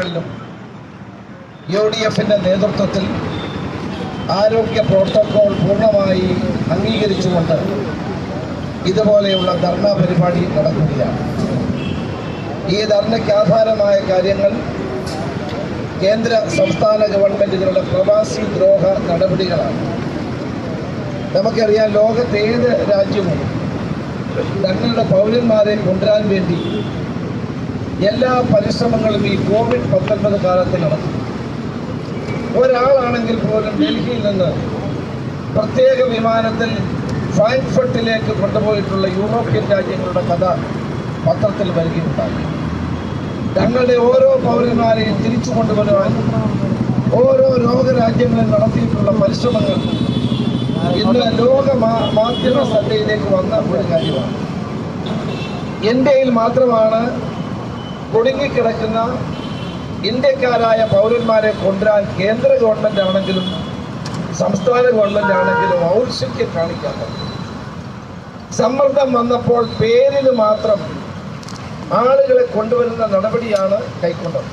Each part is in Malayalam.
ജില്ലകളിലും യു ഡി എഫിന്റെ നേതൃത്വത്തിൽ ആരോഗ്യ പ്രോട്ടോക്കോൾ പൂർണമായി അംഗീകരിച്ചുകൊണ്ട് ഇതുപോലെയുള്ള ധർണ പരിപാടി നടക്കുകയാണ്. ഈ ധർണയ്ക്ക് ആധാരമായ കാര്യങ്ങൾ കേന്ദ്ര സംസ്ഥാന ഗവൺമെന്റുകളുടെ പ്രവാസി ദ്രോഹ നടപടികളാണ്. നമുക്കറിയാം ലോകത്തേത് രാജ്യവും തങ്ങളുടെ പൗരന്മാരെ കൊണ്ടുവരാൻ വേണ്ടി എല്ലാ പരിശ്രമങ്ങളും ഈ കോവിഡ് പത്തൊൻപത് കാലത്ത് നടത്തും ഒരാളാണെങ്കിൽ പോലും ഡൽഹിയിൽ നിന്ന് പ്രത്യേക വിമാനത്തിൽ ഫ്രാങ്ക്ഫർട്ടിലേക്ക് കൊണ്ടുപോയിട്ടുള്ള യൂറോപ്യൻ രാജ്യങ്ങളുടെ കഥ പത്രത്തിൽ വരികയുണ്ടായി. തങ്ങളുടെ ഓരോ പൗരന്മാരെയും തിരിച്ചു കൊണ്ടുവരുവാൻ ഓരോ ലോകരാജ്യങ്ങളിൽ നടത്തിയിട്ടുള്ള പരിശ്രമങ്ങൾ ഇന്ന് ലോക മാധ്യമ ശ്രദ്ധയിലേക്ക് വന്ന ഒരു കാര്യമാണ്. ഇന്ത്യയിൽ മാത്രമാണ് കുടുങ്ങിക്കിടക്കുന്ന ഇന്ത്യക്കാരായ പൗരന്മാരെ കൊണ്ടുവരാൻ കേന്ദ്ര ഗവൺമെന്റ് ആണെങ്കിലും സംസ്ഥാന ഗവൺമെന്റ് ആണെങ്കിലും ഔത്സുക്യം കാണിക്കാൻ സമ്മർദ്ദം വന്നപ്പോൾ പേരിന് മാത്രം ആളുകളെ കൊണ്ടുവരുന്ന നടപടിയാണ് കൈക്കൊണ്ടത്.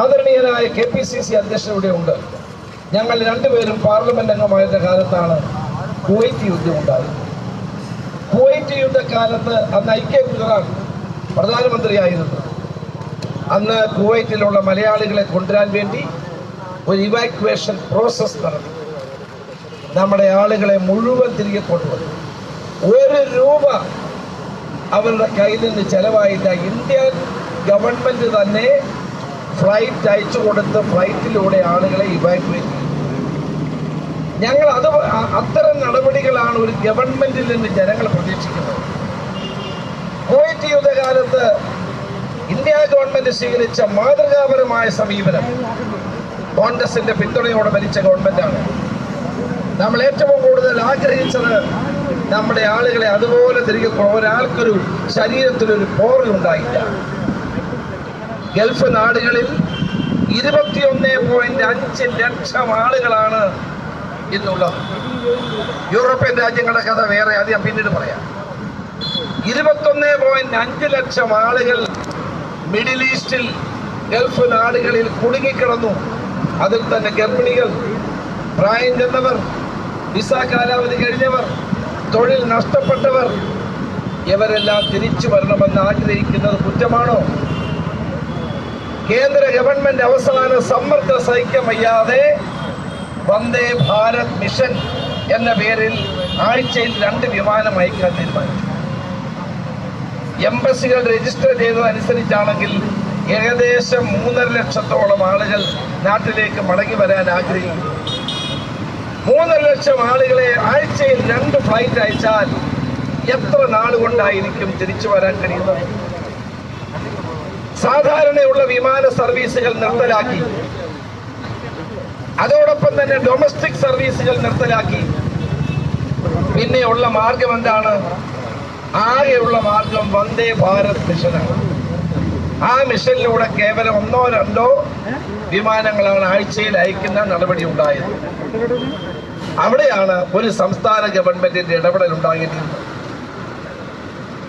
ആദരണീയനായ കെ പി സി സി അധ്യക്ഷൻ ഇവിടെ ഉണ്ട്. ഞങ്ങൾ രണ്ടുപേരും പാർലമെന്റ് അംഗമായിരുന്ന കാലത്താണ് കുവൈറ്റ് യുദ്ധം ഉണ്ടായത്. കുവൈറ്റ് യുദ്ധകാലത്ത് അന്ന് ഐക്യ ഗുജറാത്ത് പ്രധാനമന്ത്രിയായിരുന്നു. അന്ന് കുവൈറ്റിലുള്ള മലയാളികളെ കൊണ്ടുവരാൻ വേണ്ടി ഒരു ഇവാക്വേഷൻ പ്രോസസ് നടന്നു നമ്മുടെ ആളുകളെ മുഴുവൻ തിരികെ കൊണ്ടുവന്നു. ഒരു രൂപ അവരുടെ കയ്യിൽ നിന്ന് ചെലവായില്ല. ഇന്ത്യൻ ഗവൺമെന്റ് തന്നെ ഫ്ലൈറ്റ് അയച്ചു കൊടുത്ത് ഫ്ലൈറ്റിലൂടെ ആളുകളെ ഇവാക്വേറ്റ് ചെയ്തു. ഞങ്ങൾ അത് അത്തരം നടപടികളാണ് ഒരു ഗവൺമെന്റിൽ നിന്ന് ജനങ്ങൾ പ്രതീക്ഷിക്കുന്നത്. കുവൈറ്റ് യുദ്ധകാലത്ത് ഇന്ത്യ ഗവൺമെന്റ് സ്വീകരിച്ച മാതൃകാപരമായ സമീപനം കോൺഗ്രസിന്റെ പിന്തുണയോടെ ഭരിച്ച ഗവൺമെന്റാണ്. നമ്മൾ ഏറ്റവും കൂടുതൽ ആഗ്രഹിച്ചത് നമ്മുടെ ആളുകളെ അതുപോലെ തിരികെ ഒരാൾക്കൊരു ശരീരത്തിലൊരു പോറുണ്ടായില്ല ഗൾഫ് നാടുകളിൽ ഇരുപത്തിയൊന്ന് പോയിന്റ് അഞ്ച് ലക്ഷം ആളുകളാണ് ഇന്നുള്ളത്. യൂറോപ്യൻ രാജ്യങ്ങളുടെ കഥ വേറെ അത് ഞാൻ പിന്നീട് പറയാം. ഇരുപത്തൊന്ന് പോയിന്റ് അഞ്ച് ലക്ഷം ആളുകൾ മിഡിൽ ഈസ്റ്റിൽ ഗൾഫ് നാടുകളിൽ കുടുങ്ങിക്കിടന്നു. അതിൽ തന്നെ ഗർഭിണികൾ പ്രായം ചെന്നവർ വിസ കാലാവധി കഴിഞ്ഞവർ തൊഴിൽ നഷ്ടപ്പെട്ടവർ ഇവരെല്ലാം തിരിച്ചു വരണമെന്ന് ആഗ്രഹിക്കുന്നത് കുറ്റമാണോ? കേന്ദ്ര ഗവൺമെന്റ് അവസാന സമ്മർദ്ദ സഹിക്കമയ്യാതെ വന്ദേ ഭാരത് മിഷൻ എന്ന പേരിൽ ആഴ്ചയിൽ രണ്ട് വിമാനം അയക്കാൻ തീരുമാനിച്ചു. എംബസികൾ രജിസ്റ്റർ ചെയ്തതനുസരിച്ചാണെങ്കിൽ ഏകദേശം മൂന്നര ലക്ഷത്തോളം ആളുകൾ നാട്ടിലേക്ക് മടങ്ങി വരാൻ ആഗ്രഹിക്കുന്നു. മൂന്നര ലക്ഷം ആളുകളെ ആഴ്ചയിൽ രണ്ട് ഫ്ലൈറ്റ് അയച്ചാൽ എത്ര നാളുകൊണ്ടായിരിക്കും തിരിച്ചു വരാൻ കഴിയുന്നത്? സാധാരണയുള്ള വിമാന സർവീസുകൾ നിർത്തലാക്കി. അതോടൊപ്പം തന്നെ ഡൊമസ്റ്റിക് സർവീസുകൾ നിർത്തലാക്കി. പിന്നെയുള്ള മാർഗം എന്താണ്? ആകെയുള്ള മാർഗം വന്ദേ ഭാരത് മിഷനാണ്. ആ മിഷനിലൂടെ കേവലം ഒന്നോ രണ്ടോ വിമാനങ്ങളാണ് ആഴ്ചയിൽ അയക്കുന്ന നടപടി ഉണ്ടായത്. അവിടെയാണ് ഒരു സംസ്ഥാന ഗവൺമെന്റിന്റെ ഇടപെടൽ ഉണ്ടായിരുന്നത്.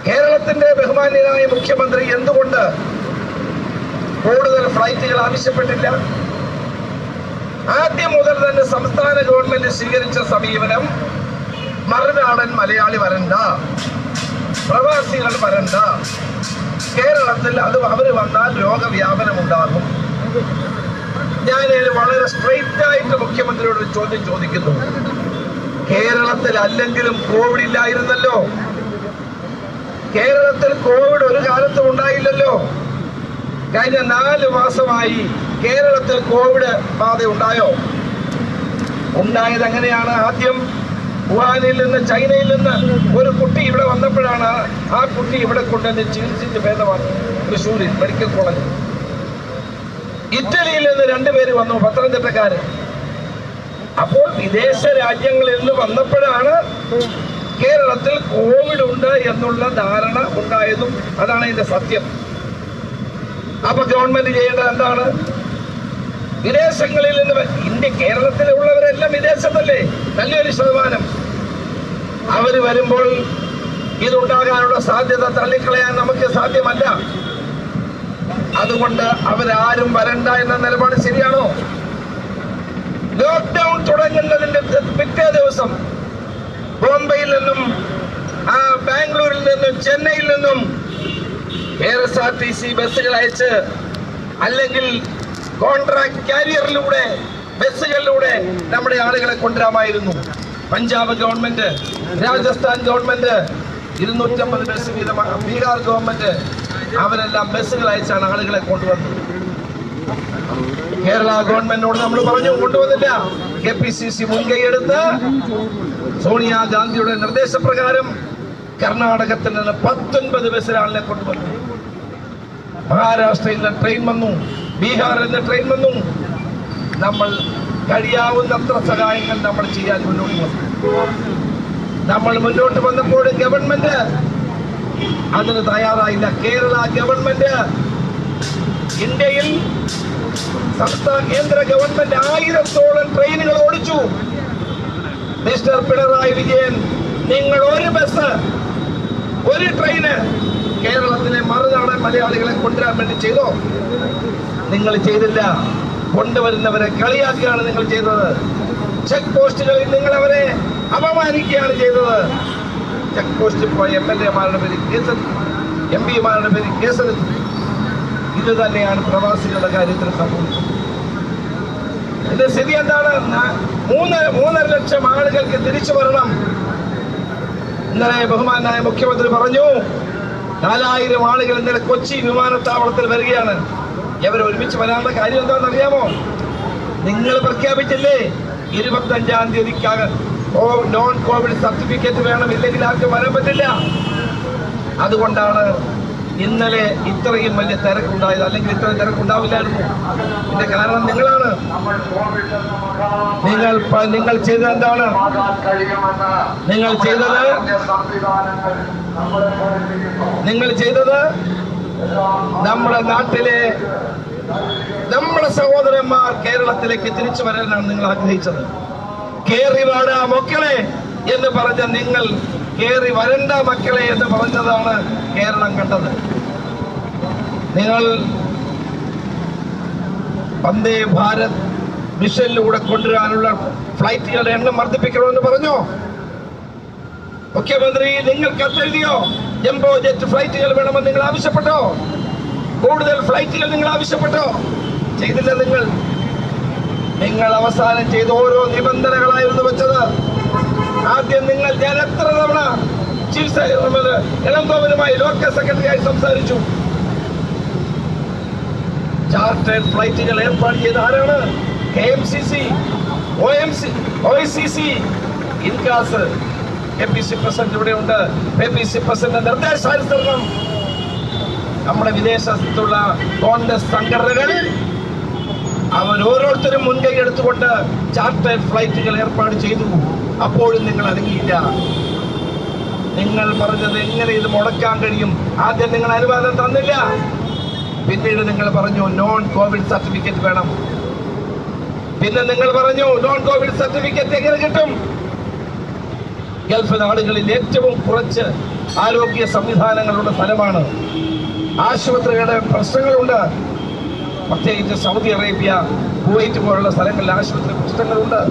കേരളത്തിന്റെ ബഹുമാന്യനായ മുഖ്യമന്ത്രി എന്തുകൊണ്ട് കൂടുതൽ ഫ്ലൈറ്റുകൾ ആവശ്യപ്പെട്ടില്ല? ആദ്യം മുതൽ തന്നെ സംസ്ഥാന ഗവൺമെന്റ് സ്വീകരിച്ച സമീപനം മറുനാടൻ മലയാളി വരണ്ട. പ്രവാസികൾ വരണ്ട കേരളത്തിൽ അത് അവർ വന്നാൽ രോഗവ്യാപനം ഉണ്ടാകും ഞാൻ വളരെ സ്ട്രെയിറ്റ് ആയിട്ട് മുഖ്യമന്ത്രിയോട് ഒരു ചോദ്യം ചോദിക്കുന്നു. കേരളത്തിൽ അല്ലെങ്കിലും കോവിഡ് ഇല്ലായിരുന്നല്ലോ. കേരളത്തിൽ കോവിഡ് ഒരു കാലത്തും ഉണ്ടായില്ലല്ലോ. കഴിഞ്ഞ നാല് മാസമായി കേരളത്തിൽ കോവിഡ് ബാധ ഉണ്ടായോ ഉണ്ടായത് എങ്ങനെയാണ് ആദ്യം? വുഹാനിൽ നിന്ന് ചൈനയിൽ നിന്ന് ഒരു കുട്ടി ഇവിടെ വന്നപ്പോഴാണ് ആ കുട്ടി ഇവിടെ കൊണ്ടുവന്ന് ചികിത്സിച്ച് ഭേദമാക്കി തൃശ്ശൂരിൽ മെഡിക്കൽ കോളേജിൽ. ഇറ്റലിയിൽ നിന്ന് രണ്ടുപേര് വന്നു പത്തനംതിട്ടക്കാര്. അപ്പോൾ വിദേശ രാജ്യങ്ങളിൽ നിന്ന് വന്നപ്പോഴാണ് കേരളത്തിൽ കോവിഡ് ഉണ്ട് എന്നുള്ള ധാരണ ഉണ്ടായതും അതാണ് ഇതിന്റെ സത്യം. അപ്പൊ ഗവൺമെന്റ് ചെയ്യേണ്ടത് എന്താണ്? വിദേശങ്ങളിൽ നിന്ന് ഇന്ത്യ കേരളത്തിലുള്ളവരെല്ലാം വിദേശത്തല്ലേ? നല്ലൊരു ശതമാനം. അവർ വരുമ്പോൾ ഇതുണ്ടാകാനുള്ള സാധ്യത തള്ളിക്കളയാൻ നമുക്ക് സാധ്യമല്ല. അതുകൊണ്ട് അവരാരും വരണ്ട എന്ന നിലപാട് ശരിയാണോ? ലോക്ക്ഡൌൺ തുടങ്ങുന്നതിന്റെ പിറ്റേ ദിവസം ബോംബെയിൽ നിന്നും ബാംഗ്ലൂരിൽ നിന്നും ചെന്നൈയിൽ നിന്നും K S R T C ബസ്സുകൾ അയച്ച് അല്ലെങ്കിൽ കോൺട്രാക്ട് കാരിയറിലൂടെ ബസ്സുകളിലൂടെ നമ്മുടെ ആളുകളെ കൊണ്ടുവരാമായിരുന്നു. പഞ്ചാബ് ഗവൺമെന്റ് രാജസ്ഥാൻ ഗവൺമെന്റ് ഇരുന്നൂറ്റമ്പത് ബസ് വീതമാണ് ബീഹാർ ഗവൺമെന്റ് അവരെല്ലാം ബസ്സുകൾ അയച്ചാണ് ആളുകളെ കൊണ്ടുവന്നത്. കേരള ഗവൺമെന്റിനോട് നമ്മൾ പറഞ്ഞു കൊണ്ടുവന്നില്ല. കെ പി സി സി മുൻകൈയെടുത്ത് സോണിയാഗാന്ധിയുടെ നിർദ്ദേശപ്രകാരം കർണാടകത്തിൽ നിന്ന് പത്തൊൻപത് ബസ്സിലാളിനെ കൊണ്ടുവന്നു. മഹാരാഷ്ട്രയിൽ നിന്ന് ട്രെയിൻ വന്നു. ബീഹാറിൽ നിന്ന് ട്രെയിൻ വന്നു. നമ്മൾ കഴിയാവുന്നത്ര സഹായങ്ങൾ നമ്മൾ ചെയ്യാൻ മുന്നോട്ട് വന്നു. നമ്മൾ മുന്നോട്ട് വന്നപ്പോൾ ഗവൺമെന്റ് അതിന് തയ്യാറായില്ല. കേരള ഗവൺമെന്റ് ഇന്ത്യയിൽ സംസ്ഥാന കേന്ദ്ര ഗവൺമെന്റ് ആയിരത്തോളം ട്രെയിനുകൾ ഓടിച്ചു. മിസ്റ്റർ പിണറായി വിജയൻ നിങ്ങൾ ഒരു ബസ് ഒരു ട്രെയിന് കേരളത്തിലെ മറുനാടൻ മലയാളികളെ കൊണ്ടുവരാൻ വേണ്ടി ചെയ്തോ? നിങ്ങൾ ചെയ്തില്ല. കൊണ്ടുവരുന്നവരെ കളിയാക്കുകയാണ് നിങ്ങൾ ചെയ്തത്. ചെക്ക് പോസ്റ്റുകളിൽ നിങ്ങൾ അവരെ അപമാനിക്കുകയാണ് ചെയ്തത്. ചെക്ക് പോസ്റ്റിൽ പോയ എം എൽ എമാരുടെ പേര് കേസെടുത്തു എം പിമാരുടെ പേര് കേസെടുത്തു ഇത് തന്നെയാണ് പ്രവാസികളുടെ കാര്യത്തിൽ സംഭവിച്ചത്. ഇത് സ്ഥിതി എന്താണ്? മൂന്ന് മൂന്നര ലക്ഷം ആളുകൾക്ക് തിരിച്ചു വരണം. ഇന്നലെ ബഹുമാനായ മുഖ്യമന്ത്രി പറഞ്ഞു നാലായിരം ആളുകൾ ഇന്നലെ കൊച്ചി വിമാനത്താവളത്തിൽ വരികയാണ്. ഇവർ ഒരുമിച്ച് വരാനുള്ള കാര്യം എന്താണെന്ന് അറിയാമോ? നിങ്ങൾ പ്രഖ്യാപിച്ചില്ലേ? ഇരുപത്തഞ്ചാം തീയതിക്കാകെ. നോൺ കോവിഡ് സർട്ടിഫിക്കറ്റ് വേണം ഇല്ലെങ്കിൽ ആർക്കും വരാൻ പറ്റില്ല. അതുകൊണ്ടാണ് ഇന്നലെ ഇത്രയും വലിയ തിരക്കുണ്ടായത്. അല്ലെങ്കിൽ ഇത്രയും തിരക്കുണ്ടാവില്ലായിരുന്നു. ഇതിന്റെ കാരണം നിങ്ങളാണ്. നിങ്ങൾ നിങ്ങൾ ചെയ്ത എന്താണ്? നിങ്ങൾ ചെയ്തത്? നിങ്ങൾ ചെയ്തത്? നമ്മുടെ നാട്ടിലെ നമ്മുടെ സഹോദരന്മാർ കേരളത്തിലേക്ക് തിരിച്ചു വരാനാണ് നിങ്ങൾ ആഗ്രഹിച്ചത്. കേറി വാടാ മക്കളെ എന്ന് പറഞ്ഞ നിങ്ങൾ കേറി വരണ്ട മക്കളെ എന്ന് പറഞ്ഞതാണ് കേരളം കണ്ടത്. നിങ്ങൾ വന്ദേ ഭാരത് മിഷനിലൂടെ കൊണ്ടുവരാനുള്ള ഫ്ലൈറ്റുകളുടെ എണ്ണം വർദ്ധിപ്പിക്കണമെന്ന് പറഞ്ഞോ? മുഖ്യമന്ത്രി നിങ്ങൾ കത്തെഴുതിയോ ജംബോ ജെറ്റ് ഫ്ലൈറ്റുകൾ വേണമെന്ന് നിങ്ങൾ ആവശ്യപ്പെട്ടോ? കൂടുതൽ ഫ്ലൈറ്റുകൾ നിങ്ങൾ ആവശ്യപ്പെട്ടോ? ചെയ്തില്ല നിങ്ങൾ. നിങ്ങൾ അവസാനം ചെയ്ത ഓരോ നിബന്ധനകളായിരുന്നു വെച്ചത്. ആദ്യം നിങ്ങൾ ഞാൻ എത്ര തവണ ചീഫ് സെക്രട്ടറി ഇളങ്കോവനുമായി ലോക്കൽ സെക്രട്ടറിയായി സംസാരിച്ചു. ചാർട്ടേഡ് ഫ്ലൈറ്റുകൾ ഏർപ്പാട് ചെയ്ത ആരാണ്? K M C C O M C O C C INCAS. A P C president ഇവിടെ ഉണ്ട്. എ പി സി പ്രസിഡന്റ് നിർദ്ദേശാനുസരണം. നമ്മുടെ വിദേശത്തുള്ള കോൺഗ്രസ് സംഘടനകൾ അവർ ഓരോരുത്തരും മുൻകൈ എടുത്തുകൊണ്ട് ചാർട്ടേഡ് ഫ്ലൈറ്റുകൾ ഏർപ്പാട് ചെയ്തു. അപ്പോഴും നിങ്ങൾ അടങ്ങിയില്ല നിങ്ങൾ പറഞ്ഞത് എങ്ങനെ ഇത് മുടക്കാൻ കഴിയും? ആദ്യം നിങ്ങൾ അനുവാദം തന്നില്ല. പിന്നീട് നിങ്ങൾ പറഞ്ഞു നോൺ കോവിഡ് സർട്ടിഫിക്കറ്റ് വേണം. പിന്നെ നിങ്ങൾ പറഞ്ഞു നോൺ കോവിഡ് സർട്ടിഫിക്കറ്റ് എങ്ങനെ കിട്ടും? ഗൾഫ് നാടുകളിൽ ഏറ്റവും കുറച്ച് ആരോഗ്യ സംവിധാനങ്ങളുടെ സ്ഥലമാണ് ആശുപത്രികളുടെ പ്രശ്നങ്ങളുണ്ട്. പ്രത്യേകിച്ച് സൗദി അറേബ്യ കുവൈറ്റ് പോലുള്ള സ്ഥലങ്ങളിൽ ആശുപത്രി പ്രശ്നങ്ങളുണ്ട്.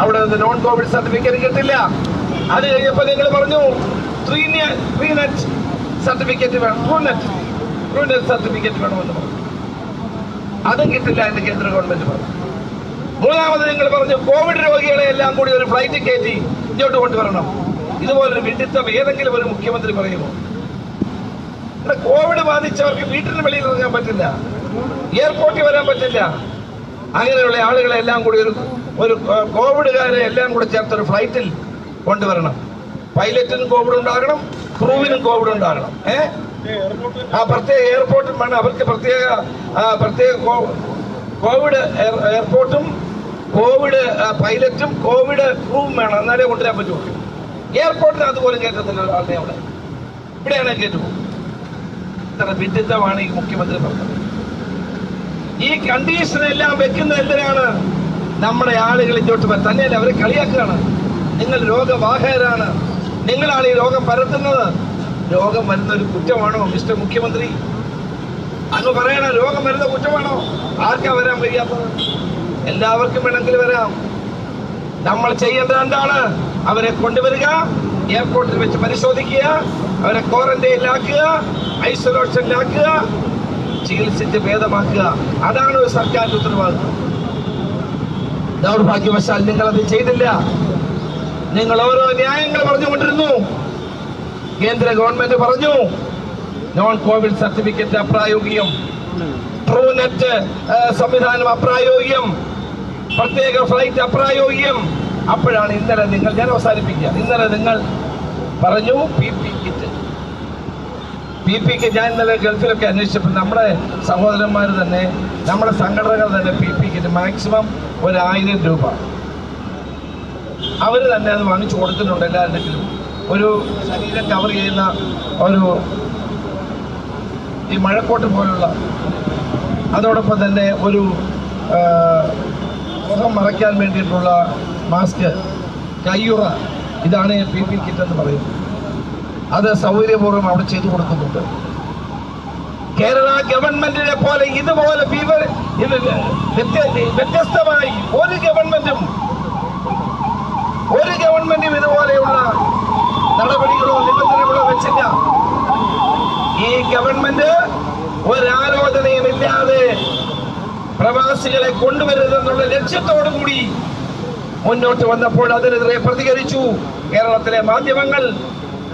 അവിടെ നിന്ന് നോൺ കോവിഡ് സർട്ടിഫിക്കറ്റ് കിട്ടില്ല. അത് കഴിഞ്ഞപ്പോൾ നിങ്ങൾ പറഞ്ഞു സർട്ടിഫിക്കറ്റ് വേണം. സർട്ടിഫിക്കറ്റ് വേണമെന്ന് പറഞ്ഞു. അതും കിട്ടില്ല എന്ന് കേന്ദ്ര ഗവൺമെന്റ് പറഞ്ഞു. മൂന്നാമത് നിങ്ങൾ പറഞ്ഞു കോവിഡ് രോഗികളെ എല്ലാം കൂടി ഒരു ഫ്ലൈറ്റ് കയറ്റി ഇങ്ങോട്ട് കൊണ്ടുവരണം. ഇതുപോലൊരു വിഡിത്തം ഏതെങ്കിലും ഒരു മുഖ്യമന്ത്രി പറയുമോ? ഇവിടെ കോവിഡ് ബാധിച്ചവർക്ക് വീട്ടിന് വെളിയിൽ ഇറങ്ങാൻ പറ്റില്ല. എയർപോർട്ടിൽ വരാൻ പറ്റില്ല. അങ്ങനെയുള്ള ആളുകളെ എല്ലാം കൂടി ഒരു ഒരു കോവിഡുകാരെ എല്ലാം കൂടി ചേർത്ത് ഒരു ഫ്ലൈറ്റിൽ കൊണ്ടുവരണം. പൈലറ്റിനും കോവിഡ് ഉണ്ടാകണം ക്രൂവിനും കോവിഡ് ഉണ്ടാകണം. ഏ? ആ പ്രത്യേക എയർപോർട്ടും വേണം. അവർക്ക് പ്രത്യേക പ്രത്യേക കോവിഡ് എയർപോർട്ടും കോവിഡ് പൈലറ്റും കോവിഡ് പ്രൂഫും വേണം. എന്നാലേ കൊണ്ടുവരാൻ പറ്റുള്ളൂ എയർപോർട്ടിന് അതുപോലെ കയറ്റത്തില്ല ആളുടെ അവിടെ. ഇവിടെയാണ് കയറ്റുമോ ഇത്ര വിഡിത്തമാണ് ഈ മുഖ്യമന്ത്രി പറഞ്ഞത്. ഈ കണ്ടീഷൻ എല്ലാം വെക്കുന്നത് എന്തിനാണ് നമ്മുടെ ആളുകൾ ഇങ്ങോട്ട് തന്നെയല്ല അവരെ കളിയാക്കുകയാണ്? നിങ്ങൾ രോഗവാഹകരാണ്. നിങ്ങളാണ് ഈ രോഗം പരത്തുന്നത്. രോഗം വരുന്ന ഒരു കുറ്റമാണോ മിസ്റ്റർ മുഖ്യമന്ത്രി? അങ്ങ് പറയണ രോഗം വരുന്ന കുറ്റമാണോ? ആർക്കാ വരാൻ കഴിയാത്തത് എല്ലാവർക്കും വേണമെങ്കിൽ വരാം. നമ്മൾ ചെയ്യേണ്ടത് എന്താണ്? അവരെ കൊണ്ടുവരിക എയർപോർട്ടിൽ വെച്ച് പരിശോധിക്കുക അവരെ ക്വാറന്റൈനിലാക്കുക ഐസൊലേഷനിലാക്കുക ചികിത്സിച്ച് ഭേദമാക്കുക. അതാണ് ഒരു സർക്കാരിന്റെ ഉത്തരവാദിത്വം. ദൗർഭാഗ്യവശാൽ നിങ്ങൾ അത് ചെയ്തില്ല. നിങ്ങൾ ഓരോ ന്യായങ്ങൾ പറഞ്ഞുകൊണ്ടിരുന്നു. കേന്ദ്ര ഗവൺമെന്റ് പറഞ്ഞു നോൺ കോവിഡ് സർട്ടിഫിക്കറ്റ് അപ്രായോഗികം. ട്രൂനെറ്റ് സംവിധാനം അപ്രായോഗികം. പ്രത്യേക ഫ്ലൈറ്റ് അപ്രായോഗികം. അപ്പോഴാണ് ഇന്നലെ നിങ്ങൾ ഞാൻ അവസാനിപ്പിക്കുക. ഇന്നലെ നിങ്ങൾ പറഞ്ഞു P P kit P P kit ഞാൻ ഇന്നലെ ഗൾഫിലൊക്കെ അന്വേഷിച്ചപ്പോൾ നമ്മുടെ സഹോദരന്മാർ തന്നെ നമ്മുടെ സംഘടനകൾ തന്നെ പി പി കിറ്റ് മാക്സിമം ഒരു ആയിരം രൂപ. അവർ തന്നെ അത് വാങ്ങിച്ചു കൊടുക്കുന്നുണ്ട് എല്ലാവരുടെങ്കിലും ഒരു ശരീരം കവർ ചെയ്യുന്ന ഒരു ഈ മഴക്കോട്ട് പോലുള്ള അതോടൊപ്പം തന്നെ ഒരു മുഖം മറയ്ക്കാൻ വേണ്ടിയിട്ടുള്ള മാസ്ക് കയ്യുറ ഇതാണ് പി പി കിറ്റ് എന്ന് പറയുന്നത്. അത് സൗകര്യപൂർവം അവിടെ ചെയ്തു കൊടുക്കുന്നുണ്ട്. കേരള ഗവൺമെന്റിനെ പോലെ ഇതുപോലെ ഫീവർ വ്യത്യസ്തമായി ഒരു ഗവൺമെന്റും ഒരു ഗവൺമെന്റും ഇതുപോലെയുള്ള നടപടികളോ നിബന്ധനകളോ വെച്ചില്ല. ഈ ഗവൺമെന്റ് ഒരാലോചനയും ഇല്ലാതെ പ്രവാസികളെ കൊണ്ടുവരുന്നെന്നുള്ള ലക്ഷ്യത്തോടു കൂടി മുന്നോട്ട് വന്നപ്പോൾ അതിനെതിരെ പ്രതികരിച്ചു. കേരളത്തിലെ മാധ്യമങ്ങൾ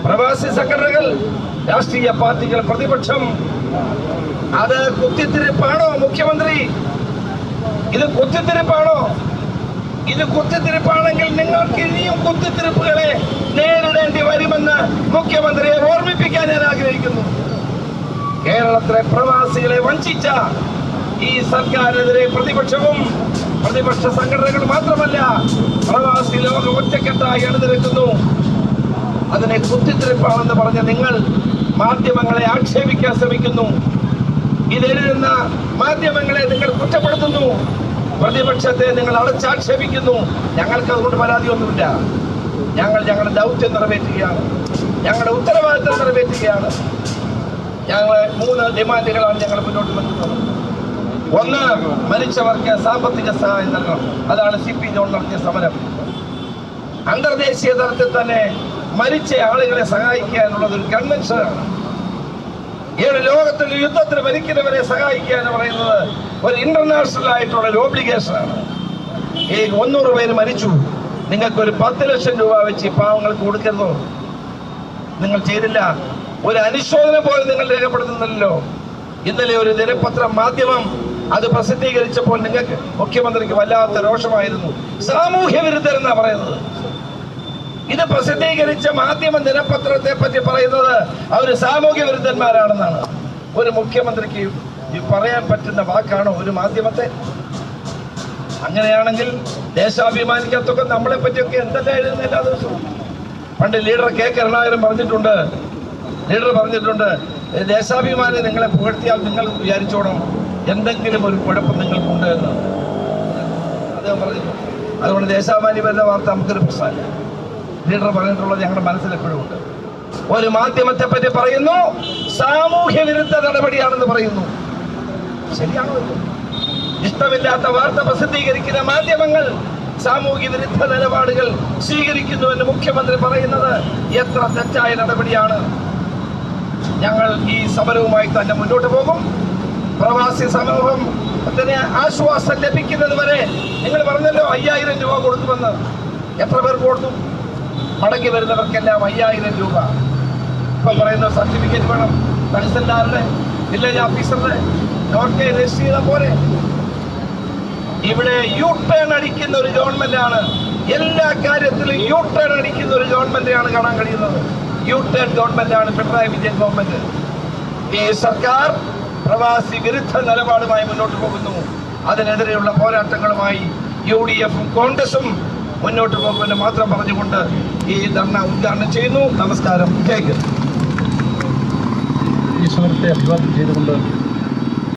പ്രവാസി സംഘടനകൾ രാഷ്ട്രീയ പാർട്ടികൾ പ്രതിപക്ഷം. അത് കുത്തിത്തിരിപ്പാണോ മുഖ്യമന്ത്രി? ഇത് കുത്തിത്തിരിപ്പാണോ? ഇത് കുത്തിത്തിരിപ്പാണെങ്കിൽ നിങ്ങൾക്ക് ഇനിയും കുത്തിത്തിരിപ്പുകളെ നേരിടേണ്ടി വരുമെന്ന് മുഖ്യമന്ത്രിയെ ഓർമ്മിപ്പിക്കാൻ ഞാൻ ആഗ്രഹിക്കുന്നു. കേരളത്തിലെ പ്രവാസികളെ വഞ്ചിച്ച ഈ സർക്കാരിനെതിരെ പ്രതിപക്ഷവും പ്രതിപക്ഷ സംഘടനകൾ മാത്രമല്ല പ്രവാസി ലോകം ഒറ്റക്കെട്ടായി അണിനിരക്കുന്നു. അതിനെ കുത്തിത്തിരിപ്പാണെന്ന് പറഞ്ഞ നിങ്ങൾ മാധ്യമങ്ങളെ ആക്ഷേപിക്കാൻ ശ്രമിക്കുന്നു. ഇതെഴുതുന്ന മാധ്യമങ്ങളെ നിങ്ങൾ കുറ്റപ്പെടുത്തുന്നു. പ്രതിപക്ഷത്തെ നിങ്ങൾ അടച്ചാക്ഷേപിക്കുന്നു. ഞങ്ങൾക്ക് അതുകൊണ്ട് പരാതിയൊന്നുമില്ല. ഞങ്ങൾ ഞങ്ങളുടെ ദൗത്യം നിറവേറ്റുകയാണ്. ഞങ്ങളുടെ ഉത്തരവാദിത്തം നിറവേറ്റുകയാണ്. ഞങ്ങൾ മൂന്ന് ഡിമാൻഡുകളാണ് ഞങ്ങൾ മുന്നോട്ട് വെക്കുന്നത് ഒന്ന് മരിച്ചവർക്ക് സാമ്പത്തിക സഹായം നൽകണം. അതാണ് സി പി ജോൺ നടത്തിയ സമരം. അന്തർദേശീയ തലത്തിൽ തന്നെ മരിച്ച ആളുകളെ സഹായിക്കുക എന്നുള്ളത് ഒരു കൺവെൻഷനാണ് ഏത് ലോകത്തിൽ യുദ്ധത്തിൽ മരിക്കുന്നവരെ സഹായിക്കുക എന്ന് പറയുന്നത് ഒരു ഇന്റർനാഷണൽ ആയിട്ടുള്ള ഒരു ഒബ്ലിഗേഷനാണ് ഈ ഒന്നൂറ് പേര് മരിച്ചു. നിങ്ങൾക്ക് ഒരു പത്ത് ലക്ഷം രൂപ വെച്ച് ഈ പാവങ്ങൾക്ക് കൊടുക്കരുതോ? നിങ്ങൾ ചെയ്തില്ല. ഒരു അനുശോചനം പോലും നിങ്ങൾ രേഖപ്പെടുത്തുന്നില്ലല്ലോ. ഇന്നലെ ഒരു ദിനപത്ര മാധ്യമം അത് പ്രസിദ്ധീകരിച്ചപ്പോൾ നിങ്ങൾക്ക് മുഖ്യമന്ത്രിക്ക് വല്ലാത്ത രോഷമായിരുന്നു. സാമൂഹ്യ വിരുദ്ധരെന്നാ പറയുന്നത്? ഇത് പ്രസിദ്ധീകരിച്ച മാധ്യമ ദിനപത്രത്തെ പറ്റി പറയുന്നത് അവർ സാമൂഹ്യ വിരുദ്ധന്മാരാണെന്നാണ്. ഒരു മുഖ്യമന്ത്രിക്ക് പറയാൻ പറ്റുന്ന വാക്കാണോ ഒരു മാധ്യമത്തെ? അങ്ങനെയാണെങ്കിൽ ദേശാഭിമാനിക്കത്തൊക്കെ നമ്മളെ പറ്റിയൊക്കെ എന്തെല്ലാം എഴുതുന്ന എല്ലാ ദിവസവും? പണ്ട് ലീഡർ കെ കരുണാകരൻ പറഞ്ഞിട്ടുണ്ട്. ലീഡർ പറഞ്ഞിട്ടുണ്ട് ദേശാഭിമാനി നിങ്ങളെ പുകഴ്ത്തിയാൽ നിങ്ങൾ വിചാരിച്ചോണം. എന്തെങ്കിലും ഒരു കുഴപ്പം നിങ്ങൾക്കുണ്ട് എന്ന് അദ്ദേഹം പറഞ്ഞു. അതുകൊണ്ട് ദേശാഭിമാനി വരുന്ന വാർത്ത നമുക്കൊരു പ്രശ്നമല്ല. ലീഡർ പറഞ്ഞിട്ടുള്ളത് ഞങ്ങളുടെ മനസ്സിൽ എപ്പോഴും ഉണ്ട്. ഒരു മാധ്യമത്തെ പറ്റി പറയുന്നു സാമൂഹ്യ വിരുദ്ധ നടപടിയാണെന്ന് പറയുന്നു. ശരിയാണോ? ഇഷ്ടമില്ലാത്ത വാർത്ത പ്രസിദ്ധീകരിക്കുന്ന മാധ്യമങ്ങൾ സാമൂഹ്യ വിരുദ്ധ നിലപാടുകൾ സ്വീകരിക്കുന്നുവെന്ന് മുഖ്യമന്ത്രി പറയുന്നത് എത്ര തെറ്റായ നടപടിയാണ്. ഞങ്ങൾ ഈ സമരവുമായി തന്നെ മുന്നോട്ട് പോകും. പ്രവാസി സമൂഹം അതിന് ആശ്വാസം ലഭിക്കുന്നത് വരെ നിങ്ങൾ പറഞ്ഞല്ലോ അയ്യായിരം രൂപ കൊടുക്കുമെന്ന്. എത്ര പേർ കൊടുത്തു? മടങ്ങി വരുന്നവർക്കെല്ലാം അയ്യായിരം രൂപ. ഇപ്പൊ പറയുന്ന സർട്ടിഫിക്കറ്റ് വേണം. തഹസിൽദാറിന്റെ വില്ലേജ് ഓഫീസറുടെ നോട്ട് രജിസ്റ്റർ ചെയ്ത പോലെ. ഇവിടെ യു ടേൺ അടിക്കുന്ന ഒരു ഗവൺമെന്റാണ്. എല്ലാ കാര്യത്തിലും യു ടേൺ അടിക്കുന്ന ഒരു ഗവൺമെന്റാണ് കാണാൻ കഴിയുന്നത്. യു ടേൺ ഗവൺമെന്റ് ആണ് പിണറായി വിജയൻ ഗവൺമെന്റ്. ഈ സർക്കാർ പ്രവാസി വിരുദ്ധ നിലപാടുമായി മുന്നോട്ട് പോകുന്നു. അതിനെതിരെയുള്ള പോരാട്ടങ്ങളുമായി യു ഡി എഫും കോൺഗ്രസും മുന്നോട്ട് പോകുമെന്ന് മാത്രം പറഞ്ഞുകൊണ്ട് ഈ ധർണ ഉദ്ഘാടനം ചെയ്യുന്നു. നമസ്കാരം. കേക്ക് ഈ സമരത്തെ അഭിവാദ്യം ചെയ്തുകൊണ്ട്